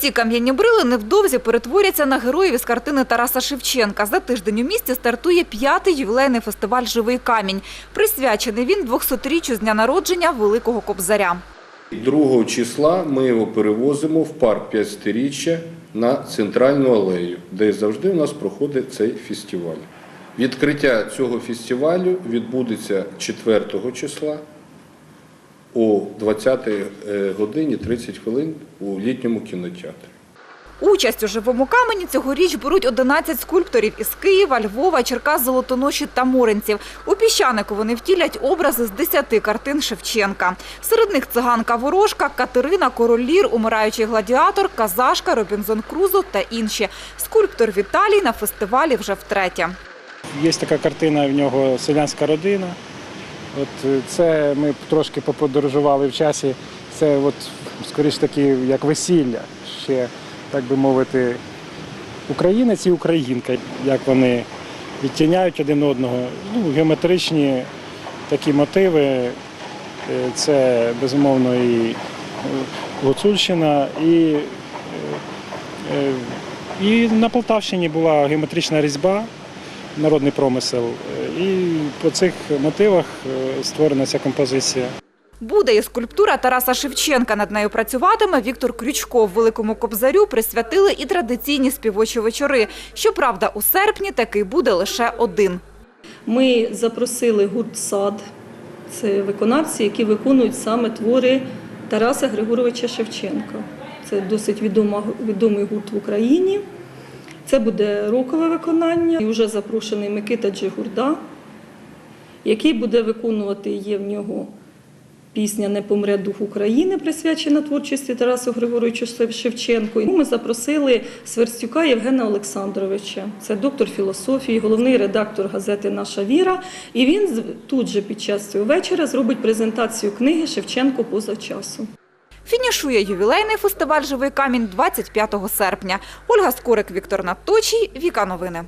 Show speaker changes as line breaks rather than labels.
ці кам'яні брили невдовзі перетворяться на героїв із картини Тараса Шевченка. За тиждень у місті стартує п'ятий ювілейний фестиваль «Живий камінь». Присвячений він 200-річчю з дня народження Великого Кобзаря.
2 числа ми його перевозимо в парк 50-річчя на центральну алею, де завжди у нас проходить цей фестиваль. Відкриття цього фестивалю відбудеться 4 числа о 20 годині 30 хвилин у літньому кінотеатрі.
Участь у «Живому камені» цьогоріч беруть 11 скульпторів із Києва, Львова, Черкас, Золотоноші та Моринців. У піщанику вони втілять образи з 10 картин Шевченка. Серед них циганка Ворожка, Катерина, Король Лір, Умираючий гладіатор, Казашка, Робінзон Крузо та інші. Скульптор Віталій на фестивалі вже втретє.
Є така картина в нього селянська родина. От е, це ми трошки поподорожували в часі. Це от скоріш таки як весілля, ще так би мовити, українець і українка, як вони відтіняють один одного. Ну, геометричні такі мотиви. Е, Це безумовно і е, Гуцульщина, і, і на Полтавщині була геометрична різьба народний промисел. І по цих мотивах е, створена ця композиція.
Буде і скульптура Тараса Шевченка. Над нею працюватиме Віктор Крючков. Великому Кобзарю присвятили і традиційні співочі вечори. Щоправда, у серпні такий буде лише один.
Ми запросили гурт сад. Це виконавці, які виконують саме твори Тараса Григоровича Шевченка. Це досить відома, відомий гурт в Україні. Це буде рокове виконання. І вже запрошений Микита Джигурда, який буде виконувати є в нього пісня Не помре дух України, присвячена творчості Тарасу Григоровичу Шевченку. Ми запросили Сверстюка Євгена Олександровича. Це доктор філософії, головний редактор газети Наша віра. І він тут же під час цього вечора зробить презентацію книги Шевченко поза часом.
Фінішує ювілейний фестиваль «Живий камінь» 25 серпня. Ольга Скорик, Віктор Надточій, Віка Новини.